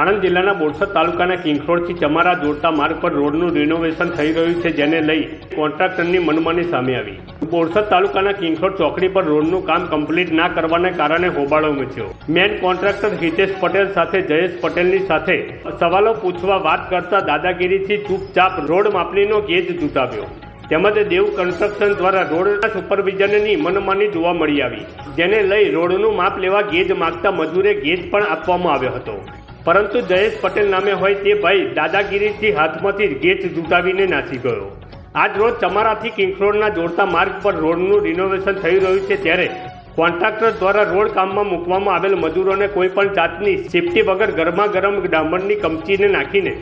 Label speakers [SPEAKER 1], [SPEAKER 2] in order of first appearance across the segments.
[SPEAKER 1] આણંદ જિલ્લાના બોરસદ તાલુકાના કિંખરોડથી ચમારા જોડતા માર્ગ પર રોડનું રિનોવેશન થઈ રહ્યું છે, જેને લઈ કોન્ટ્રાક્ટરની મનમાની સામે આવી. બોરસદ તાલુકાના કિંખરોડ ચોકડી પર રોડનું કામ કમ્પ્લીટ ના કરવાને કારણે હોબાળો મચ્યો. મેન કોન્ટ્રાક્ટર હિતેશ પટેલ સાથે જયેશ પટેલની સાથે સવાલો પૂછવા વાત કરતા દાદાગીરીથી ચૂપચાપ રોડ માપણીનો ગેજ જૂટાવ્યો. તેમજ દેવ કન્સ્ટ્રક્શન દ્વારા રોડના સુપરવિઝનની મનમાની જોવા મળી આવી, જેને લઈ રોડનું માપ લેવા ગેજ માગતા મજૂરે ગેજ પણ આપવામાં આવ્યો હતો. પરંતુ જયેશ પટેલ નામે હોય તે ભાઈ દાદાગીરીથી હાથમાંથી ગેટ જૂટાવીને નાસી ગયો. આજ રોજ ચમારાથી કિંગરોડના જોડતા માર્ગ પર રોડનું રિનોવેશન થઈ રહ્યું છે ત્યારે કોન્ટ્રાક્ટર દ્વારા રોડ કામમાં મૂકવામાં આવેલ મજૂરોને કોઈ પણ જાતની સેફટી વગર ગરમા ગરમ ડામરની કમચીને નાખીને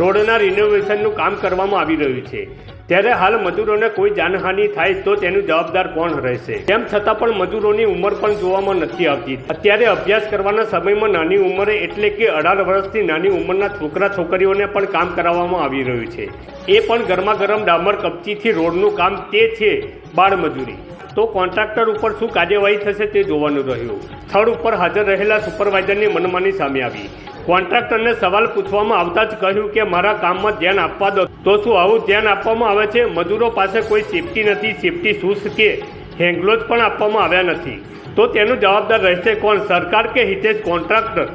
[SPEAKER 1] રોડના રિનોવેશનનું કામ કરવામાં આવી રહ્યું છે. ત્યારે હાલ મજૂરોને કોઈ જાનહાનિ થાય તો તેનું જવાબદાર કોણ રહેશે? તેમ છતાં પણ મજૂરોની ઉંમર પણ જોવામાં નથી આવતી. અત્યારે અભ્યાસ કરવાના સમયમાં નાની ઉંમરે એટલે કે અઢાર વર્ષથી નાની ઉંમરના છોકરા છોકરીઓને પણ કામ કરાવવામાં આવી રહ્યું છે. એ પણ ગરમા ગરમ ડામર કપચીથી રોડનું કામ તે છે, બાળમજૂરી. તો કોન્ટ્રાક્ટર ઉપર શું કાર્યવાહી થશે તે જોવાનું રહ્યું. સ્થળ ઉપર હાજર રહેલા સુપરવાઇઝરની મનમાની સામે આવી. કોન્ટ્રાક્ટરને સવાલ પૂછવામાં આવતા જ કહ્યું કે, મારા કામમાં ધ્યાન આપવા દો. તો શું આવું ધ્યાન આપવામાં આવે છે? મજૂરો પાસે કોઈ સેફટી નથી. સેફટી શૂઝ કે હેન્ગલોજ પણ આપવામાં આવ્યા નથી. તો તેનું જવાબદાર રહેશે કોણ? સરકાર કે હિતેશ કોન્ટ્રાક્ટર?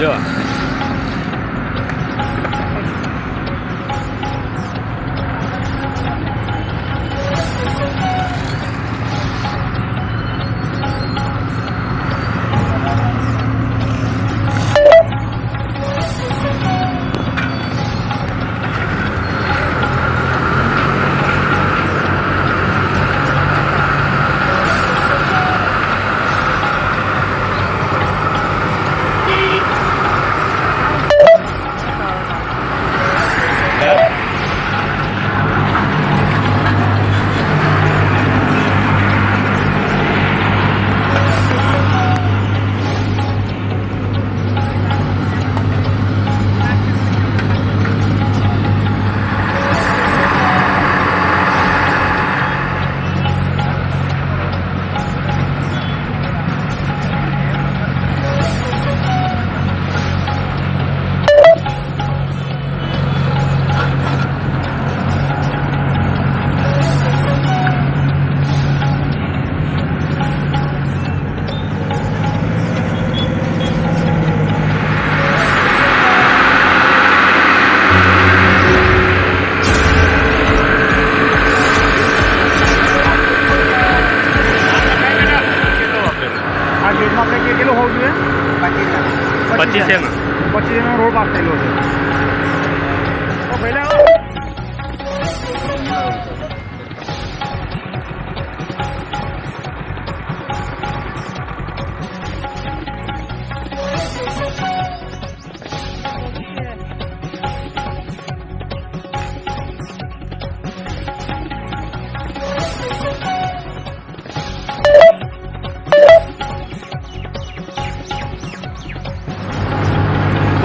[SPEAKER 1] જો. પચીસ એમ
[SPEAKER 2] પચીસ એમ રોડ પાસ થયેલો છે.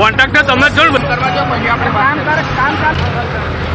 [SPEAKER 1] કોન્ટ્રાક્ટર તમે જોડ
[SPEAKER 2] કામ કામ